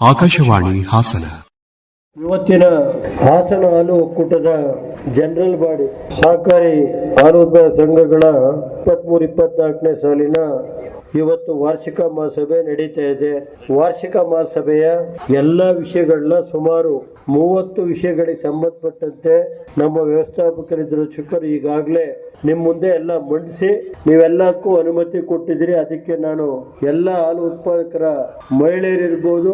ಆಕಾಶವಾಣಿ ಹಾಸನ. ಇವತ್ತಿನ ಹಾಸನ ಹಾಲು ಒಕ್ಕೂಟದ ಜನರಲ್ ಬಾಡಿ ಸಹಕಾರಿ ಹಾಲು ಉತ್ಪಾದಕ ಸಂಘಗಳ ಇಪ್ಪತ್ಮೂರು, ಇಪ್ಪತ್ನಾಲ್ಕನೇ ಸಾಲಿನ ಇವತ್ತು ವಾರ್ಷಿಕ ಮಹಾಸಭೆ ನಡೀತಾ ಇದೆ. ವಾರ್ಷಿಕ ಮಹಾಸಭೆಯ ಎಲ್ಲ ವಿಷಯಗಳನ್ನ ಸುಮಾರು ಮೂವತ್ತು ವಿಷಯಗಳಿಗೆ ಸಂಬಂಧಪಟ್ಟಂತೆ ನಮ್ಮ ವ್ಯವಸ್ಥಾಪಕರಿದ್ದರು ಶಿಕ್ಷಕರು ಈಗಾಗಲೇ ನಿಮ್ಮ ಮುಂದೆ ಎಲ್ಲ ಮಂಡಿಸಿ ನೀವೆಲ್ಲಕ್ಕೂ ಅನುಮತಿ ಕೊಟ್ಟಿದ್ದೀರಿ. ಅದಕ್ಕೆ ನಾನು ಎಲ್ಲ ಹಾಲು ಉತ್ಪಾದಕರ ಮಹಿಳೆಯರಿರ್ಬೋದು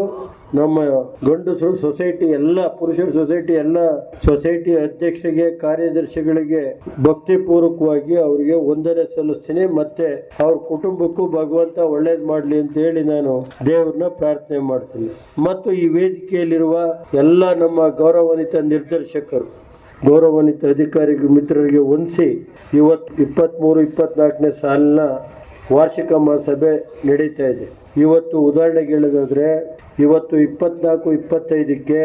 ನಮ್ಮ ಗಂಡಸರು ಸೊಸೈಟಿ, ಎಲ್ಲ ಪುರುಷರ ಸೊಸೈಟಿ, ಎಲ್ಲ ಸೊಸೈಟಿ ಅಧ್ಯಕ್ಷರಿಗೆ, ಕಾರ್ಯದರ್ಶಿಗಳಿಗೆ ಭಕ್ತಿಪೂರ್ವಕವಾಗಿ ಅವರಿಗೆ ವಂದನೆ ಸಲ್ಲಿಸ್ತೀನಿ. ಮತ್ತೆ ಅವ್ರ ಕುಟುಂಬಕ್ಕೂ ಭಗವಂತ ಒಳ್ಳೇದು ಮಾಡಲಿ ಅಂತ ಹೇಳಿ ನಾನು ದೇವ್ರನ್ನ ಪ್ರಾರ್ಥನೆ ಮಾಡ್ತೀನಿ. ಮತ್ತು ಈ ವೇದಿಕೆಯಲ್ಲಿರುವ ಎಲ್ಲ ನಮ್ಮ ಗೌರವಾನ್ವಿತ ನಿರ್ದೇಶಕರು, ಗೌರವಾನ್ವಿತ ಅಧಿಕಾರಿಗಳು, ಮಿತ್ರರಿಗೆ ಹೊಂದಿಸಿ ಇವತ್ತು ಇಪ್ಪತ್ತ್ಮೂರು ಇಪ್ಪತ್ನಾಲ್ಕನೇ ಸಾಲಿನ ವಾರ್ಷಿಕ ಮಹಾಸಭೆ ನಡೀತಾ ಇದೆ. ಇವತ್ತು ಉದಾಹರಣೆಗೆ ಹೇಳೋದಾದ್ರೆ ಇವತ್ತು ಇಪ್ಪತ್ನಾಲ್ಕು ಇಪ್ಪತ್ತೈದಕ್ಕೆ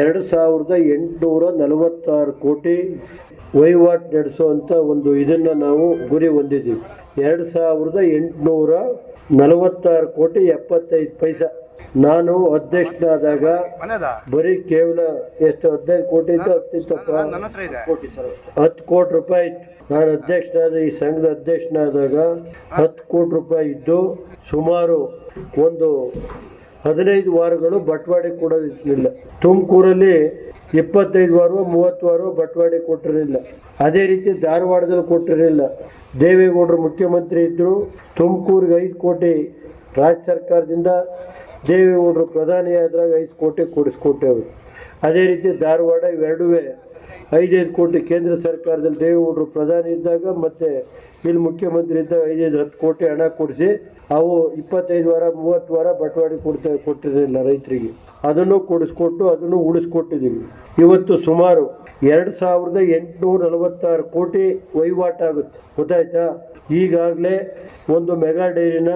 ಎರಡು ಸಾವಿರದ ಎಂಟುನೂರ ನಲವತ್ತಾರು ಕೋಟಿ ವಹಿವಾಟು ನಡೆಸುವಂಥ ಒಂದು ಇದನ್ನು ನಾವು ಗುರಿ ಹೊಂದಿದ್ದೀವಿ. ಎರಡು ಸಾವಿರದ ಎಂಟುನೂರ ನಲವತ್ತಾರು ಕೋಟಿ ಎಪ್ಪತ್ತೈದು ಪೈಸಾ. ನಾನು ಅಧ್ಯಕ್ಷನಾದಾಗ ಬರೀ ಕೇವಲ ಎಷ್ಟು ಹದಿನೈದು ಕೋಟಿ ಇತ್ತು ಹತ್ತಿತ್ತಪ್ಪ ಹತ್ತು ಕೋಟಿ ರೂಪಾಯಿ ಇತ್ತು. ನಾನು ಅಧ್ಯಕ್ಷನಾದ ಈ ಸಂಘದ ಅಧ್ಯಕ್ಷನಾದಾಗ ಹತ್ತು ಕೋಟಿ ರೂಪಾಯಿ ಇದ್ದು ಸುಮಾರು ಒಂದು ಹದಿನೈದು ವಾರಗಳು ಬಟ್ವಾಡೆ ಕೊಡೋದಿರಲಿಲ್ಲ ತುಮಕೂರಲ್ಲಿ ಇಪ್ಪತ್ತೈದು ವಾರ ಮೂವತ್ತು ವಾರ ಬಟ್ವಾಡೆ ಕೊಟ್ಟಿರಲಿಲ್ಲ. ಅದೇ ರೀತಿ ಧಾರವಾಡದಲ್ಲಿ ಕೊಟ್ಟಿರಲಿಲ್ಲ. ದೇವೇಗೌಡರು ಮುಖ್ಯಮಂತ್ರಿ ಇದ್ದರು ತುಮಕೂರಿಗೆ ಐದು ಕೋಟಿ ರಾಜ್ಯ ಸರ್ಕಾರದಿಂದ ದೇವೇಗೌಡರು ಪ್ರಧಾನಿಯಾದಾಗ ಐದು ಕೋಟಿ ಕೊಡಿಸ್ಕೊಟ್ಟೆವು ಅದೇ ರೀತಿ ಧಾರವಾಡ ಇವೆರಡೂ ಐದೈದು ಕೋಟಿ ಕೇಂದ್ರ ಸರ್ಕಾರದಲ್ಲಿ ದೇವೇಗೌಡರು ಪ್ರಧಾನಿ ಇದ್ದಾಗ ಮತ್ತು ಇಲ್ಲಿ ಮುಖ್ಯಮಂತ್ರಿ ಇದ್ದಾಗ ಐದೈದು ಹತ್ತು ಕೋಟಿ ಹಣ ಕೊಡಿಸಿ, ಅವು ಇಪ್ಪತ್ತೈದು ವಾರ, ಮೂವತ್ತು ವಾರ ಬಟವಾಡೆ ಕೊಡ್ತಾ, ಕೊಟ್ಟಿರಲಿಲ್ಲ ರೈತರಿಗೆ. ಅದನ್ನು ಕೊಡಿಸ್ಕೊಟ್ಟು ಅದನ್ನು ಉಳಿಸ್ಕೊಟ್ಟಿದ್ದೀವಿ. ಇವತ್ತು ಸುಮಾರು ಎರಡು ಸಾವಿರದ ಎಂಟುನೂರ ನಲವತ್ತಾರು ಕೋಟಿ ವಹಿವಾಟಾಗುತ್ತೆ ಗೊತ್ತಾಯ್ತಾ? ಈಗಾಗಲೇ ಒಂದು ಮೆಗಾ ಡೈರಿನ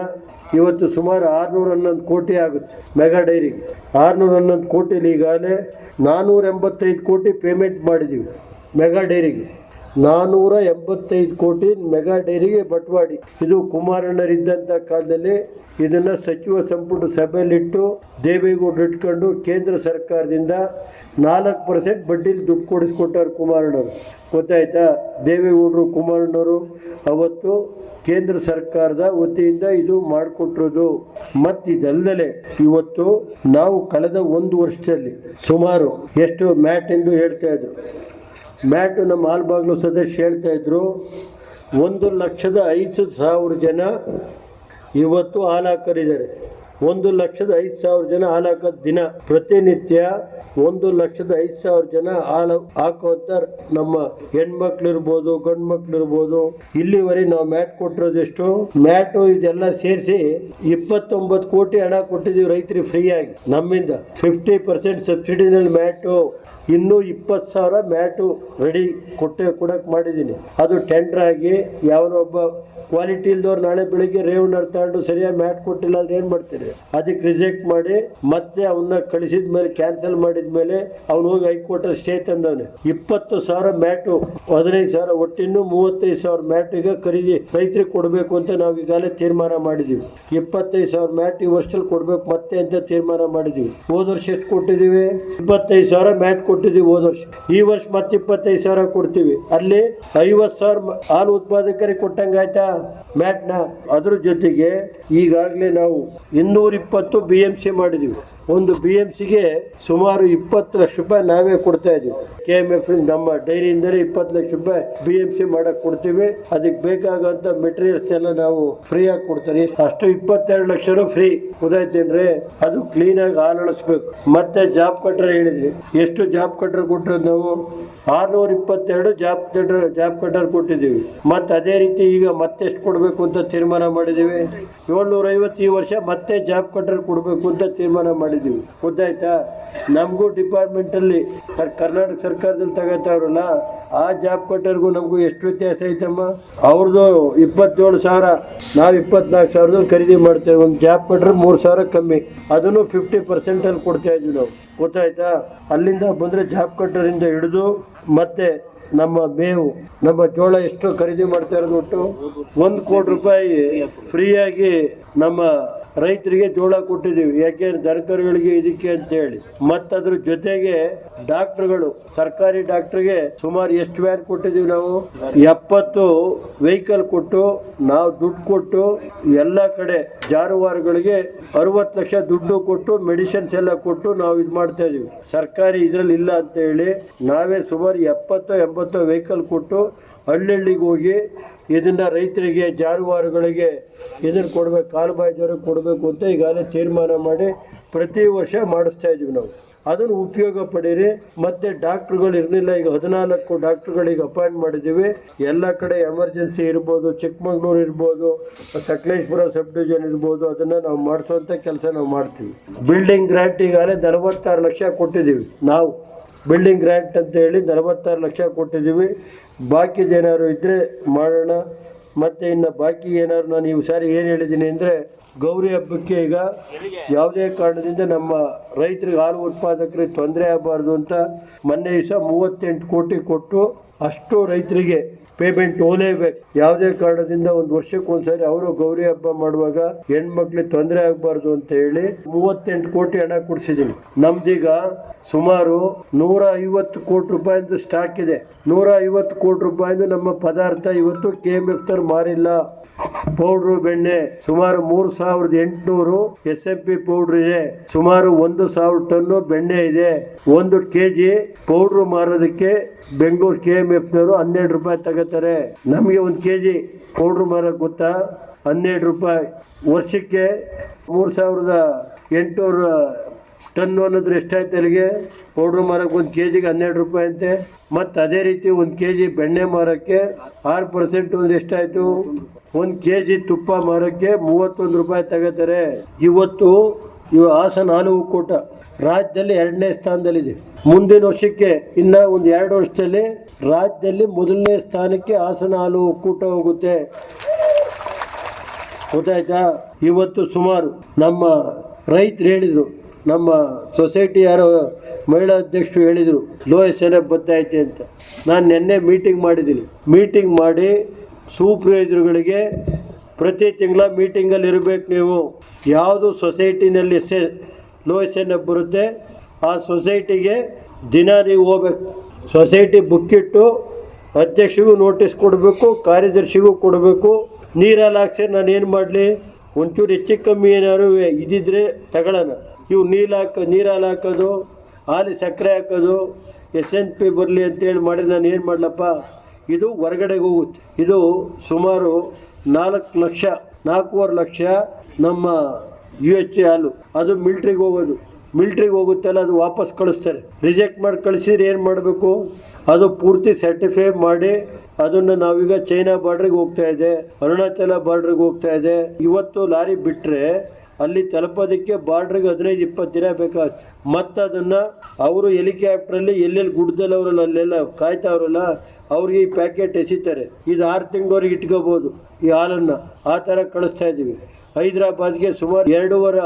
ಇವತ್ತು ಸುಮಾರು ಆರುನೂರ ಹನ್ನೊಂದು ಕೋಟಿ ಆಗುತ್ತೆ ಮೆಗಾ ಡೈರಿಗೆ. ಆರುನೂರ ಹನ್ನೊಂದು ಕೋಟಿಲಿ ಈಗಾಗಲೇ ನಾನ್ನೂರ ಎಂಬತ್ತೈದು ಕೋಟಿ ಪೇಮೆಂಟ್ ಮಾಡಿದ್ದೀವಿ ಮೆಗಾ ಡೈರಿಗೆ. ನಾನ್ನೂರ ಎಂಬತ್ತೈದು ಕೋಟಿ ಮೆಗಾ ಡೈರಿಗೆ ಬಟ್ವಾಡಿ. ಇದು ಕುಮಾರಣ್ಣರಿದ್ದಂಥ ಕಾಲದಲ್ಲಿ ಇದನ್ನು ಸಚಿವ ಸಂಪುಟ ಸಭೆಯಲ್ಲಿಟ್ಟು ದೇವೇಗೌಡರು ಇಟ್ಕೊಂಡು ಕೇಂದ್ರ ಸರ್ಕಾರದಿಂದ ನಾಲ್ಕು ಪರ್ಸೆಂಟ್ ಬಡ್ಡಿಲಿ ದುಡ್ಡು ಕೊಡಿಸ್ಕೊಟ್ಟವ್ರು ಕುಮಾರಣ್ಣವರು ಗೊತ್ತಾಯ್ತಾ? ದೇವೇಗೌಡರು ಕುಮಾರಣ್ಣವರು ಅವತ್ತು ಕೇಂದ್ರ ಸರ್ಕಾರದ ವತಿಯಿಂದ ಇದು ಮಾಡಿಕೊಟ್ಟಿರೋದು. ಮತ್ತು ಇದಲ್ಲದೆ ಇವತ್ತು ನಾವು ಕಳೆದ ಒಂದು ವರ್ಷದಲ್ಲಿ ಸುಮಾರು ಎಷ್ಟು ಮ್ಯಾಟ್ ಎಂದು ಹೇಳ್ತಾ ಇದ್ರು. ಮ್ಯಾಟು ನಮ್ಮ ಆಲ್ಬಾಗ್ಲು ಸದಸ್ಯ ಹೇಳ್ತಾ ಇದ್ರು ಒಂದು ಲಕ್ಷದ ಐದು ಸಾವಿರ ಜನ ಇವತ್ತು ಹಾಲು ಒಂದು ಲಕ್ಷದ ಐದು ಸಾವಿರ ಜನ ಹಾಲಾಕ ದಿನ ಪ್ರತಿನಿತ್ಯ ಒಂದು ಲಕ್ಷದ ಐದು ಸಾವಿರ ಜನ ಹಾಲು ಹಾಕುವಂತ ನಮ್ಮ ಹೆಣ್ಮಕ್ಳು ಇರ್ಬೋದು ಗಂಡು ಮಕ್ಳು ಇರ್ಬೋದು ಇಲ್ಲಿವರೆಗೆ ನಾವು ಮ್ಯಾಟ್ ಕೊಟ್ಟಿರೋದೆಷ್ಟು. ಮ್ಯಾಟು ಇದೆಲ್ಲ ಸೇರಿಸಿ ಇಪ್ಪತ್ತೊಂಬತ್ತು ಕೋಟಿ ಹಣ ಕೊಟ್ಟಿದ್ದೀವಿ ರೈತರಿಗೆ ಫ್ರೀಯಾಗಿ. ನಮ್ಮಿಂದ ಫಿಫ್ಟಿ ಪರ್ಸೆಂಟ್ ಸಬ್ಸಿಡಿನಲ್ಲಿ ಮ್ಯಾಟು, ಇನ್ನೂ ಇಪ್ಪತ್ತು ಸಾವಿರ ಮ್ಯಾಟು ರೆಡಿ ಕೊಟ್ಟೆ ಕೊಡೋಕೆ ಮಾಡಿದ್ದೀನಿ. ಅದು ಟೆಂಡರ್ ಆಗಿ ಯಾವನೊಬ್ಬ ಕ್ವಾಲಿಟಿ ಇಲ್ದವ್ರು ನಾಳೆ ಬೆಳಿಗ್ಗೆ ರೇವ್ ತಗೊಂಡು ಸರಿಯಾಗಿ ಮ್ಯಾಟ್ ಕೊಟ್ಟಿಲ್ಲ ಅಂದ್ರೆ ಏನು ಮಾಡ್ತೀರಿ? ಅದಕ್ಕೆ ರಿಜೆಕ್ಟ್ ಮಾಡಿ ಮತ್ತೆ ಅವನ್ನ ಕಳಿಸಿದ ಮೇಲೆ ಕ್ಯಾನ್ಸಲ್ ಮಾಡಿದ ಮೇಲೆ ಅವ್ನ ಹೋಗಿ ಹೈಕೋರ್ಟಲ್ಲಿ ಸ್ಟೇ ತಂದವನೆ. ಇಪ್ಪತ್ತು ಸಾವಿರ ಮ್ಯಾಟು, ಹದಿನೈದು ಸಾವಿರ, ಒಟ್ಟಿನ್ನು ಮೂವತ್ತೈದು ಸಾವಿರ ಮ್ಯಾಟ್ ಈಗ ಖರೀದಿ ರೈತರಿಗೆ ಕೊಡಬೇಕು ಅಂತ ನಾವು ಈಗಾಗಲೇ ತೀರ್ಮಾನ ಮಾಡಿದ್ದೀವಿ ಇಪ್ಪತ್ತೈದು ಸಾವಿರ ಮ್ಯಾಟ್ ಈ ವರ್ಷದಲ್ಲಿ ಕೊಡಬೇಕು ಮತ್ತೆ ಅಂತ ತೀರ್ಮಾನ ಮಾಡಿದ್ದೀವಿ ಹೋದ ವರ್ಷ ಎಷ್ಟು ಕೊಟ್ಟಿದ್ದೀವಿ ಇಪ್ಪತ್ತೈದು ಸಾವಿರ ಮ್ಯಾಟ್ ಕೊಟ್ಟಿದ್ದೀವಿ ಹೋದ ವರ್ಷ. ಈ ವರ್ಷ ಮತ್ತೆ ಇಪ್ಪತ್ತೈದು ಸಾವಿರ ಕೊಡ್ತೀವಿ. ಅಲ್ಲಿ ಐವತ್ತು ಸಾವಿರ ಹಾಲು ಉತ್ಪಾದಕರಿಗೆ ಕೊಟ್ಟಂಗಾಯ್ತಾ? ಮ್ಯಾಟ್ನ ಅದ್ರ ಜೊತೆಗೆ ಈಗಾಗಲೇ ನಾವು ಇನ್ನೂರಿಪ್ಪತ್ತು ಬಿ ಎಂ ಸಿ ಮಾಡಿದ್ದೀವಿ ಒಂದು ಬಿ ಎಂ ಸಿಗೆ ಸುಮಾರು ಇಪ್ಪತ್ತು ಲಕ್ಷ ರೂಪಾಯಿ ನಾವೇ ಕೊಡ್ತಾ ಇದೀವಿ ಕೆ ಎಂ ಎಫ್ ನಮ್ಮ ಡೈರಿಯಿಂದಲೇ ಇಪ್ಪತ್ತು ಲಕ್ಷ ರೂಪಾಯಿ ಬಿ ಎಂ ಸಿ ಮಾಡಕ್ ಕೊಡ್ತೀವಿ. ಅದಕ್ಕೆ ಬೇಕಾಗುವಂತ ಮೆಟೀರಿಯಲ್ಸ್ ಎಲ್ಲ ನಾವು ಫ್ರೀ ಆಗಿ ಕೊಡ್ತಾರೆ ಅಷ್ಟು ಇಪ್ಪತ್ತೆರಡು ಲಕ್ಷನು ಫ್ರೀ ಉದಾಯ್ತೇನ್ರಿ ಅದು ಕ್ಲೀನ್ ಆಗಿ ಹಾಲು ಅಳಿಸ್ಬೇಕು ಮತ್ತೆ ಜಾಬ್ ಕಟ್ರೆ ಹೇಳಿದ್ವಿ ಎಷ್ಟು ಜಾಬ್ ಕಟ್ರೆ ಕೊಟ್ಟರು ನಾವು? ಆರ್ನೂರ ಇಪ್ಪತ್ತೆರಡು ಜಾಬ್ ಕಟ್ರ ಜಾಬ್ ಕಟ್ಟರ್ ಕೊಟ್ಟಿದ್ದೀವಿ. ಮತ್ತೆ ಅದೇ ರೀತಿ ಈಗ ಮತ್ತೆಷ್ಟು ಕೊಡಬೇಕು ಅಂತ ತೀರ್ಮಾನ ಮಾಡಿದ್ದೀವಿ? ಏಳ್ನೂರ ಐವತ್ತು ಈ ವರ್ಷ ಮತ್ತೆ ಜಾಬ್ ಕಟ್ರೆ ಕೊಡಬೇಕು ಅಂತ ತೀರ್ಮಾನ ಮಾಡಿದ್ದೀವಿ. ಗೊತ್ತಾಯ್ತಾ ನಮಗೂ ಡಿಪಾರ್ಟ್ಮೆಂಟಲ್ಲಿ ಸರ್ ಕರ್ನಾಟಕ ಸರ್ಕಾರದಲ್ಲಿ ತಗೋತಾವ್ರಲ್ಲ, ಆ ಜಾಬ್ ಕೊಟ್ಟವ್ರಿಗೂ ನಮಗೂ ಎಷ್ಟು ವ್ಯತ್ಯಾಸ ಐತಮ್ಮ? ಅವ್ರದ್ದು ಇಪ್ಪತ್ತೇಳು ಸಾವಿರ, ನಾವು ಇಪ್ಪತ್ನಾಲ್ಕು ಸಾವಿರದಲ್ಲಿ ಖರೀದಿ ಮಾಡ್ತೇವೆ. ಒಂದು ಜಾಬ್ ಕೊಟ್ಟರೆ ಮೂರು ಸಾವಿರ ಕಮ್ಮಿ. ಅದನ್ನು ಫಿಫ್ಟಿ ಪರ್ಸೆಂಟಲ್ಲಿ ಕೊಡ್ತಾ ಇದ್ವಿ ನಾವು. ಗೊತ್ತಾಯ್ತಾ? ಅಲ್ಲಿಂದ ಬಂದರೆ ಜಾಬ್ ಕಟ್ಟರಿಂದ ಹಿಡಿದು ಮತ್ತೆ ನಮ್ಮ ಮೇವು, ನಮ್ಮ ಜೋಳ ಎಷ್ಟು ಖರೀದಿ ಮಾಡ್ತಾ ಇರೋದು ಒಟ್ಟು ಒಂದು ಕೋಟಿ ರೂಪಾಯಿ ಫ್ರೀಯಾಗಿ ನಮ್ಮ ರೈತರಿಗೆ ಜೋಳ ಕೊಟ್ಟಿದ್ದೀವಿ. ಯಾಕೆ ದನಕರುಗಳಿಗೆ ಇದಕ್ಕೆ ಅಂತ ಹೇಳಿ. ಮತ್ತದ್ರ ಜೊತೆಗೆ ಡಾಕ್ಟರ್ಗಳು, ಸರ್ಕಾರಿ ಡಾಕ್ಟರ್ಗೆ ಸುಮಾರು ಎಷ್ಟು ವ್ಯಾನ್ ಕೊಟ್ಟಿದ್ದೀವಿ ನಾವು? ಎಪ್ಪತ್ತು ವೆಹಿಕಲ್ ಕೊಟ್ಟು, ನಾವು ದುಡ್ಡು ಕೊಟ್ಟು, ಎಲ್ಲ ಕಡೆ ಜಾನುವಾರುಗಳಿಗೆ ಅರವತ್ತು ಲಕ್ಷ ದುಡ್ಡು ಕೊಟ್ಟು, ಮೆಡಿಸಿನ್ಸ್ ಎಲ್ಲ ಕೊಟ್ಟು ನಾವು ಇದು ಮಾಡ್ತಾ ಇದೀವಿ ಸರ್ಕಾರಿ ಇದರಲ್ಲಿ ಇಲ್ಲ ಅಂತ ಹೇಳಿ, ನಾವೇ ಸುಮಾರು ಎಪ್ಪತ್ತು ಎಂಬತ್ತು ವೆಹಿಕಲ್ ಕೊಟ್ಟು ಹಳ್ಳಿಗೆ ಹೋಗಿ ಇದನ್ನು ರೈತರಿಗೆ, ಜಾನುವಾರುಗಳಿಗೆ ಇದನ್ನು ಕೊಡ್ಬೇಕು ಕಾಲುಬಾಯಿ ಜ್ವರ ಕೊಡಬೇಕು ಅಂತ ಈಗಾಗಲೇ ತೀರ್ಮಾನ ಮಾಡಿ ಪ್ರತಿ ವರ್ಷ ಮಾಡಿಸ್ತಾ ಇದ್ದೀವಿ ನಾವು. ಅದನ್ನು ಉಪಯೋಗ ಪಡೀರಿ. ಮತ್ತೆ ಡಾಕ್ಟ್ರುಗಳು ಇರಲಿಲ್ಲ, ಈಗ ಹದಿನಾಲ್ಕು ಡಾಕ್ಟ್ರುಗಳಿಗೆ ಅಪಾಯಿಂಟ್ ಮಾಡಿದ್ದೀವಿ. ಎಲ್ಲ ಕಡೆ ಎಮರ್ಜೆನ್ಸಿ ಇರ್ಬೋದು, ಚಿಕ್ಕಮಗಳೂರು ಇರ್ಬೋದು, ಸಕಲೇಶ್ಪುರ ಸಬ್ ಡಿವಿಜನ್ ಇರ್ಬೋದು, ಅದನ್ನು ನಾವು ಮಾಡಿಸುವಂಥ ಕೆಲಸ ನಾವು ಮಾಡ್ತೀವಿ. ಬಿಲ್ಡಿಂಗ್ ಗ್ರಾಂಟ್ ಈಗಾಗಲೇ ನಲವತ್ತಾರು ಲಕ್ಷ ಕೊಟ್ಟಿದ್ದೀವಿ ನಾವು. ಬಿಲ್ಡಿಂಗ್ ಗ್ರ್ಯಾಂಟ್ ಅಂತ ಹೇಳಿ ನಲವತ್ತಾರು ಲಕ್ಷ ಕೊಟ್ಟಿದ್ದೀವಿ. ಬಾಕಿದೇನಾದ್ರು ಇದ್ದರೆ ಮಾಡೋಣ. ಮತ್ತು ಇನ್ನು ಬಾಕಿ ಏನಾದ್ರು ನಾನು ಈ ಸಾರಿ ಏನು ಹೇಳಿದ್ದೀನಿ ಅಂದರೆ ಗೌರಿ ಹಬ್ಬಕ್ಕೆ ಈಗ ಯಾವುದೇ ಕಾರಣದಿಂದ ನಮ್ಮ ರೈತರಿಗೆ ಹಾಲು ಉತ್ಪಾದಕರಿಗೆ ತೊಂದರೆ ಆಗಬಾರ್ದು ಅಂತ ಮೊನ್ನೆ ದಿವಸ ಮೂವತ್ತೆಂಟು ಕೋಟಿ ಕೊಟ್ಟು ಅಷ್ಟು ರೈತರಿಗೆ ಪೇಮೆಂಟ್ ಹೋಲೇಬೇಕು ಯಾವುದೇ ಕಾರಣದಿಂದ ಒಂದು ವರ್ಷಕ್ಕೆ ಒಂದ್ಸರಿ ಅವರು ಗೌರಿ ಹಬ್ಬ ಮಾಡುವಾಗ ಹೆಣ್ಮಕ್ಳಿಗೆ ತೊಂದರೆ ಆಗಬಾರ್ದು ಅಂತ ಹೇಳಿ ಮೂವತ್ತೆಂಟು ಕೋಟಿ ಹಣ ಕೊಡಿಸಿದ್ದೀನಿ ನಮ್ದೀಗ ಸುಮಾರು ನೂರ ಐವತ್ತು ಕೋಟಿ ರೂಪಾಯಿಂದ ಸ್ಟಾಕ್ ಇದೆ. ನೂರ ಐವತ್ತು ಕೋಟಿ ರೂಪಾಯಿಂದ ನಮ್ಮ ಪದಾರ್ಥ ಇವತ್ತು ಕೆ ಎಂ ಎಫ್ ಮಾರಿಲ್ಲ. ಪೌಡ್ರು ಬೆಣ್ಣೆ ಸುಮಾರು ಮೂರು ಸಾವಿರದ ಎಂಟುನೂರು ಎಸ್ ಎಫ್ ಪಿ ಪೌಡ್ರ್ ಇದೆ. ಸುಮಾರು ಒಂದು ಸಾವಿರ ಟನ್ನು ಬೆಣ್ಣೆ ಇದೆ. ಒಂದು ಕೆ ಜಿ ಪೌಡ್ರು ಮಾರೋದಕ್ಕೆ ಬೆಂಗಳೂರು ಕೆ ಎಂ ಎಫ್ನವರು ಹನ್ನೆರಡು ರೂಪಾಯಿ ತಗೋತಾರೆ. ನಮಗೆ ಒಂದು ಕೆ ಜಿ ಪೌಡ್ರು ಮಾರೋಕೆ ಗೊತ್ತಾ? ಹನ್ನೆರಡು ರೂಪಾಯಿ. ವರ್ಷಕ್ಕೆ ಮೂರು ಸಾವಿರದ ಎಂಟುನೂರ ಟನ್ನು ಅನ್ನೋದ್ರೆ ಎಷ್ಟಾಯ್ತು ಅಲ್ಲಿಗೆ? ಪೌಡ್ರ್ ಮಾರಕ್ಕೆ ಒಂದು ಕೆ ಜಿಗೆ ಹನ್ನೆರಡು ರೂಪಾಯಿ ಅಂತೆ. ಮತ್ತು ಅದೇ ರೀತಿ ಒಂದು ಕೆ ಜಿ ಬೆಣ್ಣೆ ಮಾರೋಕ್ಕೆ ಆರು ಪರ್ಸೆಂಟ್ ಒಂದು ಎಷ್ಟಾಯಿತು? ಒಂದು ಕೆ ಜಿ ತುಪ್ಪ ಮಾರೋಕ್ಕೆ ಮೂವತ್ತೊಂದು ರೂಪಾಯಿ ತಗೋತಾರೆ. ಇವತ್ತು ಇವ ಹಾಸನ ಹಾಲು ಒಕ್ಕೂಟ ರಾಜ್ಯದಲ್ಲಿ ಎರಡನೇ ಸ್ಥಾನದಲ್ಲಿದೆ. ಮುಂದಿನ ವರ್ಷಕ್ಕೆ, ಇನ್ನ ಒಂದು ಎರಡು ವರ್ಷದಲ್ಲಿ ರಾಜ್ಯದಲ್ಲಿ ಮೊದಲನೇ ಸ್ಥಾನಕ್ಕೆ ಹಾಸನ ಹಾಲು ಒಕ್ಕೂಟ ಹೋಗುತ್ತೆ. ಗೊತ್ತಾಯ್ತಾ? ಇವತ್ತು ಸುಮಾರು ನಮ್ಮ ರೈತರು ಹೇಳಿದರು, ನಮ್ಮ ಸೊಸೈಟಿ ಯಾರೋ ಮಹಿಳಾ ಅಧ್ಯಕ್ಷರು ಹೇಳಿದರು ಲೋ ಎಸ್ ಬರ್ತಾ ಅಂತ. ನಾನು ನಿನ್ನೆ ಮೀಟಿಂಗ್ ಮಾಡಿದ್ದೀನಿ. ಮೀಟಿಂಗ್ ಮಾಡಿ ಸೂಪರ್ವೈಸರ್ಗಳಿಗೆ ಪ್ರತಿ ತಿಂಗಳ ಮೀಟಿಂಗಲ್ಲಿ ಇರಬೇಕು ನೀವು. ಯಾವುದು ಸೊಸೈಟಿನಲ್ಲಿ ಸೆ ಲೋ ಎಸ್ ಎನ್ ಬರುತ್ತೆ, ಆ ಸೊಸೈಟಿಗೆ ದಿನ ನೀವು ಹೋಗ್ಬೇಕು. ಸೊಸೈಟಿ ಬುಕ್ಕಿಟ್ಟು ಅಧ್ಯಕ್ಷರಿಗೂ ನೋಟಿಸ್ ಕೊಡಬೇಕು, ಕಾರ್ಯದರ್ಶಿಗೂ ಕೊಡಬೇಕು. ನೀರಲ್ಲಿ ಹಾಕ್ಸಿ, ನಾನು ಏನು ಮಾಡಲಿ? ಒಂಚೂರು ಹೆಚ್ಚು ಕಮ್ಮಿ ಏನಾದ್ರು ಇದ್ದಿದ್ರೆ ತಗೊಳ್ಳೋಣ. ಇವು ನೀರು ಹಾಕೋ, ನೀರಲ್ಲಿ ಹಾಕೋದು, ಹಾಲಿ ಸಕ್ಕರೆ ಹಾಕೋದು, ಎಸ್ ಎನ್ ಪಿ ಬರಲಿ ಅಂತೇಳಿ ಮಾಡಿ ನಾನು ಏನು ಮಾಡಲಪ್ಪ? ಇದು ಹೊರಗಡೆಗೆ ಹೋಗುತ್ತೆ. ಇದು ಸುಮಾರು ನಾಲ್ಕು ಲಕ್ಷ, ನಾಲ್ಕೂವರೆ ಲಕ್ಷ ನಮ್ಮ ಯು ಎಚ್ ಎ ಹಾಲು. ಅದು ಮಿಲ್ಟ್ರಿಗೆ ಹೋಗೋದು. ಮಿಲ್ಟ್ರಿಗೆ ಹೋಗುತ್ತಲ್ಲ, ಅದು ವಾಪಸ್ ಕಳಿಸ್ತಾರೆ. ರಿಜೆಕ್ಟ್ ಮಾಡಿ ಕಳಿಸಿದ್ರೆ ಏನು ಮಾಡಬೇಕು? ಅದು ಪೂರ್ತಿ ಸರ್ಟಿಫೈ ಮಾಡಿ, ಅದನ್ನು ನಾವೀಗ ಚೈನಾ ಬಾರ್ಡ್ರಿಗೆ ಹೋಗ್ತಾ ಇದೆ, ಅರುಣಾಚಲ ಬಾರ್ಡ್ರಿಗೆ ಹೋಗ್ತಾ ಇದೆ. ಇವತ್ತು ಲಾರಿ ಬಿಟ್ಟರೆ ಅಲ್ಲಿ ತಲುಪೋದಕ್ಕೆ ಬಾರ್ಡ್ರಿಗೆ ಹದಿನೈದು, ಇಪ್ಪತ್ತು ದಿನ ಬೇಕಾಗುತ್ತೆ. ಮತ್ತು ಅದನ್ನು ಅವರು ಹೆಲಿಕ್ಯಾಪ್ಟ್ರಲ್ಲಿ ಎಲ್ಲೆಲ್ಲಿ ಗುಡ್ದಲ್ಲಿ ಅವರಲ್ಲ, ಅಲ್ಲೆಲ್ಲ ಕಾಯ್ತಾವ್ರಲ್ಲ ಅವ್ರಿಗೆ ಈ ಪ್ಯಾಕೆಟ್ ಎಸಿತಾರೆ. ಇದು ಆರು ತಿಂಗಳವರೆಗೆ ಇಟ್ಕೋಬೋದು ಈ ಹಾಲನ್ನು. ಆ ಥರ ಕಳಿಸ್ತಾ ಇದ್ದೀವಿ. ಹೈದರಾಬಾದ್ಗೆ ಸುಮಾರು ಎರಡೂವರೆ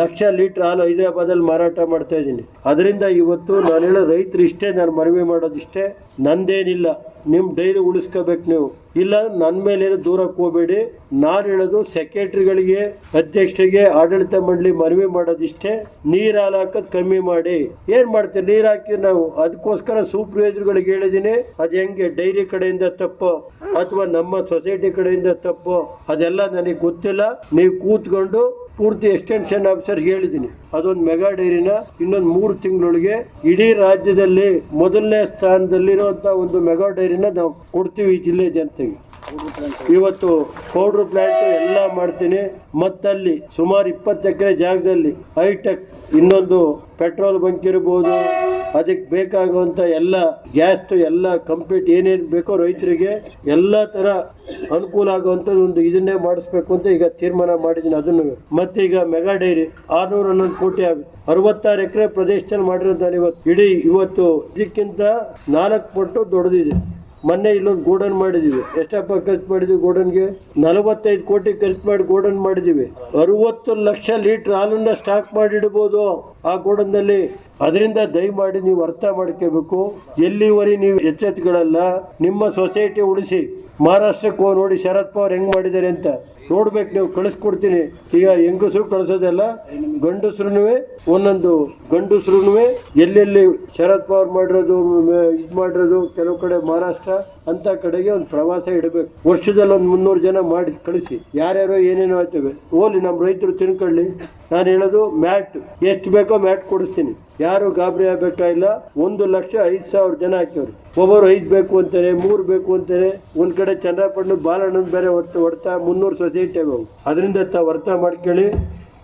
ಲಕ್ಷ ಲೀಟ್ರ್ ಹಾಲು ಹೈದರಾಬಾದಲ್ಲಿ ಮಾರಾಟ ಮಾಡ್ತಾ ಇದ್ದೀನಿ. ಅದರಿಂದ ಇವತ್ತು ನಾನು ಹೇಳೋ ರೈತರು ಇಷ್ಟೇ, ನಾನು ಮನವಿ ಮಾಡೋದಿಷ್ಟೇ. ನಂದೇನಿಲ್ಲ. ನಿಮ್ಮ ಡೈರಿ ಉಳಿಸ್ಕೋಬೇಕು ನೀವು. ಇಲ್ಲ ನನ್ನ ಮೇಲೆ ದೂರಕ್ಕೆ ಹೋಗಬೇಡಿ. ನಾನು ಹೇಳೋದು ಸೆಕ್ರೆಟರಿಗಳಿಗೆ, ಅಧ್ಯಕ್ಷರಿಗೆ, ಆಡಳಿತ ಮಂಡಳಿ ಮನವಿ ಮಾಡೋದಿಷ್ಟೇ. ನೀರು ಹಾಲು ಹಾಕೋದು ಕಮ್ಮಿ ಮಾಡಿ. ಏನು ಮಾಡ್ತೀವಿ ನೀರು ಹಾಕಿ ನಾವು ಅದಕ್ಕೋಸ್ಕರ ಸೂಪರ್ವೈಸರ್ಗಳಿಗೆ ಹೇಳಿದ್ದೀನಿ, ಅದು ಹೆಂಗೆ? ಡೈರಿ ಕಡೆಯಿಂದ ತಪ್ಪು? ಅಥವಾ ನಮ್ಮ ಸೊಸೈಟಿ ಕಡೆಯಿಂದ ತಪ್ಪು? ಅದೆಲ್ಲ ನನಗೆ ಗೊತ್ತಿಲ್ಲ. ನೀವು ಕೂತ್ಕೊಂಡು ಪೂರ್ತಿ ಎಕ್ಸ್ಟೆನ್ಷನ್ ಆಫೀಸರ್ ಹೇಳಿದ್ದೀನಿ. ಅದೊಂದು ಮೆಗಾ ಡೈರಿನ ಇನ್ನೊಂದು ಮೂರು ತಿಂಗಳೊಳಗೆ ಇಡೀ ರಾಜ್ಯದಲ್ಲಿ ಮೊದಲನೇ ಸ್ಥಾನದಲ್ಲಿರುವಂತ ಒಂದು ಮೆಗಾ ಡೈರಿನ ನಾವು ಕೊಡ್ತೀವಿ ಜಿಲ್ಲೆ ಜನತೆಗೆ. ಇವತ್ತು ಪೌಡ್ರ್ ಪ್ಲಾಂಟ್ ಎಲ್ಲ ಮಾಡ್ತೀನಿ. ಮತ್ತಲ್ಲಿ ಸುಮಾರು ಇಪ್ಪತ್ತು ಎಕರೆ ಜಾಗದಲ್ಲಿ ಹೈಟೆಕ್ ಇನ್ನೊಂದು ಪೆಟ್ರೋಲ್ ಬಂಕ್ ಇರ್ಬೋದು ಅದಕ್ಕೆ ಬೇಕಾಗುವಂಥ ಎಲ್ಲ ಗ್ಯಾಸ್ದು ಎಲ್ಲ ಕಂಪ್ಲೀಟ್ ಏನೇನು ಬೇಕೋ ರೈತರಿಗೆ ಎಲ್ಲ ಥರ ಅನುಕೂಲ ಆಗುವಂಥದ್ದು ಒಂದು ಇದನ್ನೇ ಮಾಡಿಸ್ಬೇಕು ಅಂತ ಈಗ ತೀರ್ಮಾನ ಮಾಡಿದ್ದೀನಿ. ಅದನ್ನು ಮತ್ತೆ ಈಗ ಮೆಗಾ ಡೈರಿ ಆರ್ನೂರ ಹನ್ನೊಂದು ಕೋಟಿ ಆಗುತ್ತೆ ಅರವತ್ತಾರು ಎಕರೆ ಪ್ರದೇಶದಲ್ಲಿ ಮಾಡಿರೋದು ನಾನು ಇವತ್ತು, ಇಡೀ ಇವತ್ತು ಇದಕ್ಕಿಂತ ನಾಲ್ಕು ಪಟ್ಟು ದೊಡ್ಡದಿದೆ. ಮೊನ್ನೆ ಇಲ್ಲೊಂದು ಗೋಡನ್ ಮಾಡಿದೀವಿ. ಎಷ್ಟಪ್ಪ ಖರ್ಚು ಮಾಡಿದ್ವಿ ಗೋಡನ್ಗೆ? ನಲವತ್ತೈದು ಕೋಟಿ ಖರ್ಚು ಮಾಡಿ ಗೋಡನ್ ಮಾಡಿದೀವಿ. ಅರವತ್ತು ಲಕ್ಷ ಲೀಟರ್ ಹಾಲನ್ನ ಸ್ಟಾಕ್ ಮಾಡಿಡ್ಬೋದು ಆ ಗೋಡನ್ನಲ್ಲಿ. ಅದರಿಂದ ದಯಮಾಡಿ ನೀವು ಅರ್ಥ ಮಾಡ್ಕೋಬೇಕು. ಎಲ್ಲಿವರೆಗೆ ನೀವು ಎಚ್ಚೆತ್ತುಗಳಲ್ಲ, ನಿಮ್ಮ ಸೊಸೈಟಿ ಉಳಿಸಿ. ಮಹಾರಾಷ್ಟ್ರಕ್ಕೆ ಹೋಗಿ ನೋಡಿ ಶರದ್ ಪವಾರ್ ಹೆಂಗ್ ಮಾಡಿದ್ದಾರೆ ಅಂತ ನೋಡ್ಬೇಕು, ನೀವು ಕಳಿಸ್ಕೊಡ್ತೀನಿ. ಈಗ ಹೆಂಗಸರು ಕಳಿಸೋದೆಲ್ಲ ಗಂಡಸ್ರೂ ಒಂದೊಂದು ಗಂಡಸ್ರೂ ಎಲ್ಲೆಲ್ಲಿ ಶರದ್ ಪವಾರ್ ಮಾಡಿರೋದು ಇದು ಮಾಡಿರೋದು, ಕೆಲವು ಕಡೆ ಮಹಾರಾಷ್ಟ್ರ ಅಂತ ಕಡೆಗೆ ಒಂದು ಪ್ರವಾಸ ಇಡಬೇಕು. ವರ್ಷದಲ್ಲಿ ಒಂದು ಮುನ್ನೂರು ಜನ ಮಾಡಿ ಕಳಿಸಿ. ಯಾರ್ಯಾರೋ ಏನೇನೋ ಆಯ್ತವೆ. ಓಲಿ, ನಮ್ಮ ರೈತರು ತಿನ್ಕೊಳ್ಳಿ. ನಾನು ಹೇಳೋದು ಮ್ಯಾಟ್, ಎಷ್ಟು ಬೇಕೋ ಮ್ಯಾಟ್ ಕೊಡಿಸ್ತೀನಿ. ಯಾರು ಗಾಬರಿ ಆಗಬೇಕಾಗಿಲ್ಲ ಒಂದು ಲಕ್ಷ ಐದು ಸಾವಿರ ಜನ ಹಾಕಿವ್ರು ಒಬ್ಬರು ಐದು ಬೇಕು ಅಂತಾರೆ, ಮೂರು ಬೇಕು ಅಂತಾರೆ. ಒಂದ್ ಕಡೆ ಚಂದ್ರಪಟ್ಟಣ ಬಾಲಣ್ಣನ ಬೇರೆ ಹೊತ್ತು ಹೊಡ್ತಾ ಮುನ್ನೂರು ಸೊಸೈಟಿ ಅವು ಅದರಿಂದ ತಾವು ಅರ್ಥ ಮಾಡ್ಕೊಳ್ಳಿ,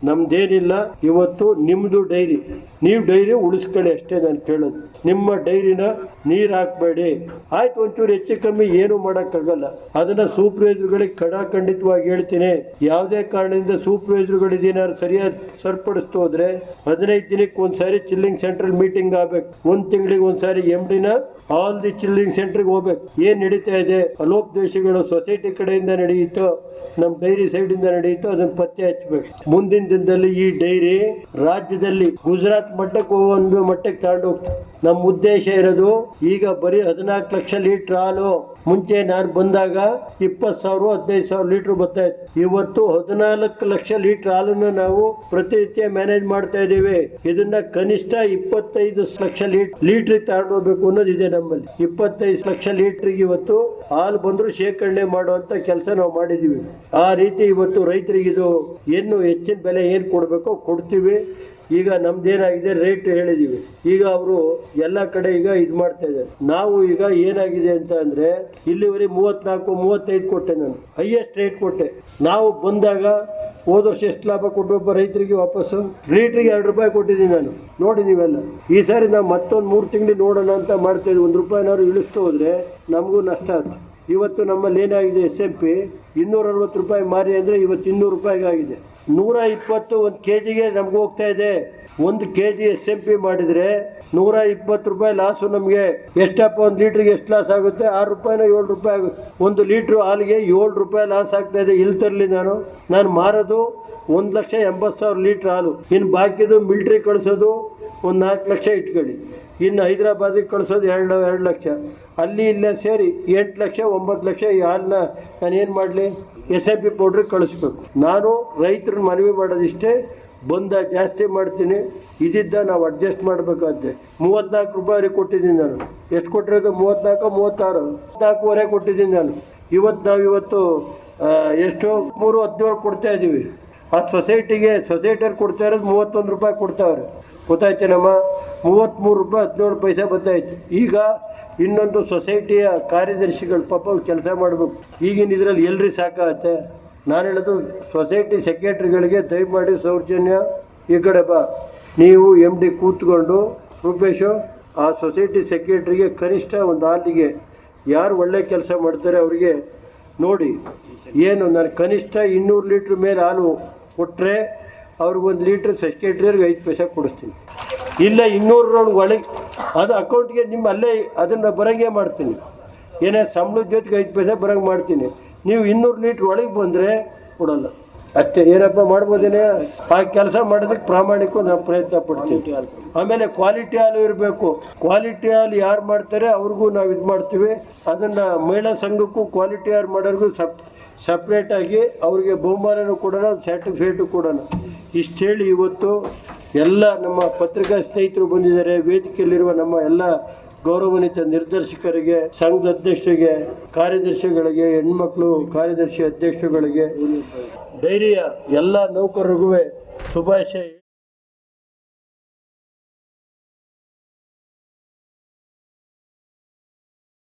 ನಮ್ದೇನಿಲ್ಲ, ಇವತ್ತು ನಿಮ್ಮದು ಡೈರಿ. ನೀವು ಡೈರಿ ಉಳಿಸ್ಕೊಳ್ಳಿ ಅಷ್ಟೇ ನಾನು ಕೇಳೋದು. ನಿಮ್ಮ ಡೈರಿನ ನೀರು ಹಾಕಬೇಡಿ. ಆಯ್ತು, ಒಂಚೂರು ಹೆಚ್ಚು ಕಮ್ಮಿ ಏನು ಮಾಡೋಕ್ಕಾಗಲ್ಲ. ಅದನ್ನ ಸೂಪರ್ವೈಸರ್ಗಳಿಗೆ ಕಡಾಖಂಡಿತವಾಗಿ ಹೇಳ್ತೀನಿ. ಯಾವುದೇ ಕಾರಣದಿಂದ ಸೂಪರ್ವೈಸರ್ಗಳಿಗೆ ಏನಾದ್ರು ಸರಿಯಾಗಿ ಸರಿಪಡಿಸ್ತು ಹೋದ್ರೆ ಹದಿನೈದು ದಿನಕ್ಕೆ ಒಂದ್ಸಾರಿ ಚಿಲ್ಲಿಂಗ್ ಸೆಂಟ್ರಲ್ ಮೀಟಿಂಗ್ ಆಗ್ಬೇಕು. ಒಂದ್ ತಿಂಗಳಿಗೆ ಒಂದ್ಸಾರಿ ಎಂ ಡಿನ ಆಲ್ ದಿ ಚಿಲ್ಲಿಂಗ್ ಸೆಂಟ್ರಿಗೆ ಹೋಗ್ಬೇಕು. ಏನ್ ನಡೀತಾ ಇದೆ? ಅಲೋಪ್ ದೇಶಗಳು ಸೊಸೈಟಿ ಕಡೆಯಿಂದ ನಡೆಯಿತು ನಮ್ಮ ಡೈರಿ ಸೈಡಿಂದ ನಡೆಯಿತು, ಅದನ್ನ ಪತ್ತೆ ಹಚ್ಚಬೇಕು. ಮುಂದಿನ ದಿನದಲ್ಲಿ ಈ ಡೈರಿ ರಾಜ್ಯದಲ್ಲಿ ಗುಜರಾತ್ ಮಟ್ಟಕ್ಕೆ ಒಂದು ಮಟ್ಟಕ್ಕೆ ತಗೊಂಡು ಹೋಗ್ತಾ ನಮ್ಮ ಉದ್ದೇಶ ಇರೋದು, ಈಗ ಬರೀ ಹದಿನಾಲ್ಕು ಲಕ್ಷ ಲೀಟರ್ ಹಾಲು. ಮುಂಚೆ ನಾನು ಬಂದಾಗ ಇಪ್ಪತ್ತು ಸಾವಿರ, ಹದಿನೈದು ಸಾವಿರ ಲೀಟರ್ ಬರ್ತಾ ಇತ್ತು. ಇವತ್ತು ಹದಿನಾಲ್ಕು ಲಕ್ಷ ಲೀಟರ್ ಹಾಲನ್ನು ನಾವು ಪ್ರತಿನಿತ್ಯ ಮ್ಯಾನೇಜ್ ಮಾಡ್ತಾ ಇದ್ದೀವಿ. ಇದನ್ನ ಕನಿಷ್ಠ ಇಪ್ಪತ್ತೈದು ಲಕ್ಷ ಲೀಟರ್ ಲೀಟರ್ ತಗೊಂಡು ಹೋಗ್ಬೇಕು ಅನ್ನೋದಿದೆ ನಮ್ಮಲ್ಲಿ. ಇಪ್ಪತ್ತೈದು ಲಕ್ಷ ಲೀಟ್ರಿಗೆ ಇವತ್ತು ಹಾಲು ಬಂದ್ರು ಶೇಖರಣೆ ಮಾಡುವಂತ ಕೆಲಸ ನಾವು ಮಾಡಿದ್ದೀವಿ. ಆ ರೀತಿ ಇವತ್ತು ರೈತರಿಗೆ ಇದು ಏನು ಹೆಚ್ಚಿನ ಬೆಲೆ ಏನು ಕೊಡಬೇಕೋ ಕೊಡ್ತೀವಿ. ಈಗ ನಮ್ದೇನಾಗಿದೆ ರೇಟ್ ಹೇಳಿದೀವಿ. ಈಗ ಅವರು ಎಲ್ಲ ಕಡೆ ಈಗ ಇದು ಮಾಡ್ತಾ ಇದ್ದಾರೆ. ನಾವು ಈಗ ಏನಾಗಿದೆ ಅಂತ ಅಂದರೆ ಇಲ್ಲಿವರೆಗೆ ಮೂವತ್ನಾಲ್ಕು, ಮೂವತ್ತೈದು ಕೊಟ್ಟೆ ನಾನು. ಹೈಯೆಸ್ಟ್ ರೇಟ್ ಕೊಟ್ಟೆ. ನಾವು ಬಂದಾಗ ಹೋದ ವರ್ಷ ಎಷ್ಟು ಲಾಭ ಕೊಟ್ಟೊಬ್ಬ ರೈತರಿಗೆ ವಾಪಸ್ಸು? ಲೀಟ್ರಿಗೆ ಎರಡು ರೂಪಾಯಿ ಕೊಟ್ಟಿದ್ದೀನಿ ನಾನು. ನೋಡಿ ನೀವೆಲ್ಲ. ಈ ಸಾರಿ ನಾವು ಮತ್ತೊಂದು ಮೂರು ತಿಂಗಳು ನೋಡೋಣ ಅಂತ ಮಾಡ್ತಾ ಇದ್ದೀವಿ ಒಂದು ರೂಪಾಯಿನಾದ್ರು ಇಳಿಸ್ತಾ ಹೋದರೆ ನಮಗೂ ನಷ್ಟ ಆಯ್ತು. ಇವತ್ತು ನಮ್ಮಲ್ಲಿ ಏನಾಗಿದೆ ಎಸ್ ಎಂ ಪಿ ಇನ್ನೂರ ಅರವತ್ತು ರೂಪಾಯಿ ಮಾರಿ ಅಂದರೆ ಇವತ್ತು ಇನ್ನೂರು ರೂಪಾಯಿಗೆ ಆಗಿದೆ ನೂರ ಇಪ್ಪತ್ತು ಒಂದು ಕೆ ಜಿಗೆ ನಮ್ಗೆ ಹೋಗ್ತಾ ಇದೆ. ಒಂದು K G S M P ಮಾಡಿದರೆ ನೂರ ಇಪ್ಪತ್ತು ರೂಪಾಯಿ ಲಾಸು ನಮಗೆ. ಎಷ್ಟಪ್ಪ ಒಂದು ಲೀಟ್ರಿಗೆ ಎಷ್ಟು ಲಾಸ್ ಆಗುತ್ತೆ? ಆರು ರೂಪಾಯಿನ ಏಳು ರೂಪಾಯಿ ಒಂದು ಲೀಟ್ರು ಹಾಲಿಗೆ ಏಳು ರೂಪಾಯಿ ಲಾಸ್ ಆಗ್ತಾ ಇದೆ. ಇಲ್ಲಿ ತರಲಿ ನಾನು. ನಾನು ಮಾರೋದು ಒಂದು ಲಕ್ಷ ಎಂಬತ್ತು ಸಾವಿರ ಲೀಟ್ರ್ ಹಾಲು. ಇನ್ನು ಬಾಕಿದು ಮಿಲ್ಟ್ರಿ ಕಳಿಸೋದು ಒಂದು ನಾಲ್ಕು ಲಕ್ಷ ಇಟ್ಕೊಳ್ಳಿ. ಇನ್ನು ಹೈದರಾಬಾದಿಗೆ ಕಳಿಸೋದು ಎರಡು ಎರಡು ಲಕ್ಷ. ಅಲ್ಲಿ ಇಲ್ಲೇ ಸೇರಿ ಎಂಟು ಲಕ್ಷ, ಒಂಬತ್ತು ಲಕ್ಷ, ಯಾರನ್ನ ಹಾಲನ್ನ ನಾನು ಏನು ಮಾಡಲಿ? ಎಸ್ ಐ ಪಿ ಪೌಡ್ರಿಗೆ ಕಳಿಸ್ಬೇಕು. ನಾನು ರೈತರನ್ನ ಮನವಿ ಮಾಡೋದಿಷ್ಟೇ, ಬಂದ ಜಾಸ್ತಿ ಮಾಡ್ತೀನಿ. ಇದಿದ್ದ ನಾವು ಅಡ್ಜಸ್ಟ್ ಮಾಡಬೇಕಾದ್ರೆ. ಮೂವತ್ನಾಲ್ಕು ರೂಪಾಯಿ ಕೊಟ್ಟಿದ್ದೀನಿ ನಾನು. ಎಷ್ಟು ಕೊಟ್ಟಿರೋದು? ಮೂವತ್ನಾಲ್ಕು, ಮೂವತ್ತಾರು. ನಾಲ್ಕೂವರೆ ಕೊಟ್ಟಿದ್ದೀನಿ ನಾನು. ಇವತ್ತು ನಾವು ಇವತ್ತು ಎಷ್ಟು, ಮೂರು, ಹದಿನೇಳು ಕೊಡ್ತಾ ಇದ್ದೀವಿ ಆ ಸೊಸೈಟಿಗೆ ಸೊಸೈಟಿಯವ್ರು ಕೊಡ್ತಾ ಇರೋದು ಮೂವತ್ತೊಂದು ರೂಪಾಯಿ ಕೊಡ್ತಾವ್ರೆ. ಗೊತ್ತಾಯ್ತೇನಮ್ಮ ಮೂವತ್ತ್ಮೂರು ರೂಪಾಯಿ, ಹದಿನೇಳು ಪೈಸೆ ಬಂದಾಯಿತು. ಈಗ ಇನ್ನೊಂದು ಸೊಸೈಟಿಯ ಕಾರ್ಯದರ್ಶಿಗಳು ಪಾಪ ಕೆಲಸ ಮಾಡಬೇಕು. ಈಗಿನ ಇದರಲ್ಲಿ ಎಲ್ಲರಿ ಸಾಕಾಗತ್ತೆ? ನಾನು ಹೇಳೋದು ಸೊಸೈಟಿ ಸೆಕ್ರೆಟ್ರಿಗಳಿಗೆ ದಯಮಾಡಿ ಸೌಜನ್ಯ, ಈ ಕಡೆ ಬಾ. ನೀವು ಎಂ ಡಿ ಕೂತ್ಕೊಂಡು, ರೂಪೇಶು, ಆ ಸೊಸೈಟಿ ಸೆಕ್ರೆಟ್ರಿಗೆ ಕನಿಷ್ಠ ಒಂದು ಆಲಿಗೆ ಯಾರು ಒಳ್ಳೆ ಕೆಲಸ ಮಾಡ್ತಾರೆ ಅವರಿಗೆ ನೋಡಿ. ಏನು, ನಾನು ಕನಿಷ್ಠ ಇನ್ನೂರು ಲೀಟ್ರ್ ಮೇಲೆ ಹಾಲು ಕೊಟ್ಟರೆ ಅವ್ರಿಗೊಂದು ಲೀಟ್ರ್ ಸೆಕ್ರೆಟ್ರಿಯರ್ಗೆ ಐದು ಪೈಸೆ ಕೊಡಿಸ್ತೀನಿ. ಇಲ್ಲ, ಇನ್ನೂರು ಒಳಗೆ ಅದು ಅಕೌಂಟ್ಗೆ ನಿಮ್ಮ ಅಲ್ಲೇ ಅದನ್ನು ಬರೋಂಗೆ ಮಾಡ್ತೀನಿ. ಏನೇ ಸಂಬಳದ ಜೊತೆಗೆ ಐದು ಪೈಸೆ ಬರೋಂಗೆ ಮಾಡ್ತೀನಿ. ನೀವು ಇನ್ನೂರು ಲೀಟ್ರ್ ಒಳಗೆ ಬಂದರೆ ಕೊಡಲ್ಲ. ಅಷ್ಟೇ, ಏನಪ್ಪ ಮಾಡ್ಬೋದೇನೆ? ಆ ಕೆಲಸ ಮಾಡೋದಕ್ಕೆ ಪ್ರಾಮಾಣಿಕ ನಾವು ಪ್ರಯತ್ನ ಪಡ್ತೀವಿ. ಆಮೇಲೆ ಕ್ವಾಲಿಟಿ ಹಾಲು ಇರಬೇಕು. ಕ್ವಾಲಿಟಿ ಹಾಲು ಯಾರು ಮಾಡ್ತಾರೆ ಅವ್ರಿಗೂ ನಾವು ಇದು ಮಾಡ್ತೀವಿ. ಅದನ್ನು ಮಹಿಳಾ ಸಂಘಕ್ಕೂ ಕ್ವಾಲಿಟಿ ಹಾಲು ಮಾಡೋರಿಗೂ ಸಪ್ ಸಪ್ರೇಟಾಗಿ ಅವ್ರಿಗೆ ಬಹುಮಾನನೂ ಕೊಡೋಣ ಸರ್ಟಿಫಿಕೇಟು ಕೊಡೋಣ ಇಷ್ಟು ಹೇಳಿ ಇವತ್ತು ಎಲ್ಲ ನಮ್ಮ ಪತ್ರಿಕಾ ಸ್ನೇಹಿತರು ಬಂದಿದ್ದಾರೆ. ವೇದಿಕೆಯಲ್ಲಿರುವ ನಮ್ಮ ಎಲ್ಲ ಗೌರವಾನ್ವಿತ ನಿರ್ದೇಶಕರಿಗೆ, ಸಂಘದ ಅಧ್ಯಕ್ಷರಿಗೆ, ಕಾರ್ಯದರ್ಶಿಗಳಿಗೆ, ಹೆಣ್ಮಕ್ಳು ಕಾರ್ಯದರ್ಶಿ ಅಧ್ಯಕ್ಷರುಗಳಿಗೆ, ಡೈರಿಯ ಎಲ್ಲ ನೌಕರರಿಗೂ ಶುಭಾಶಯ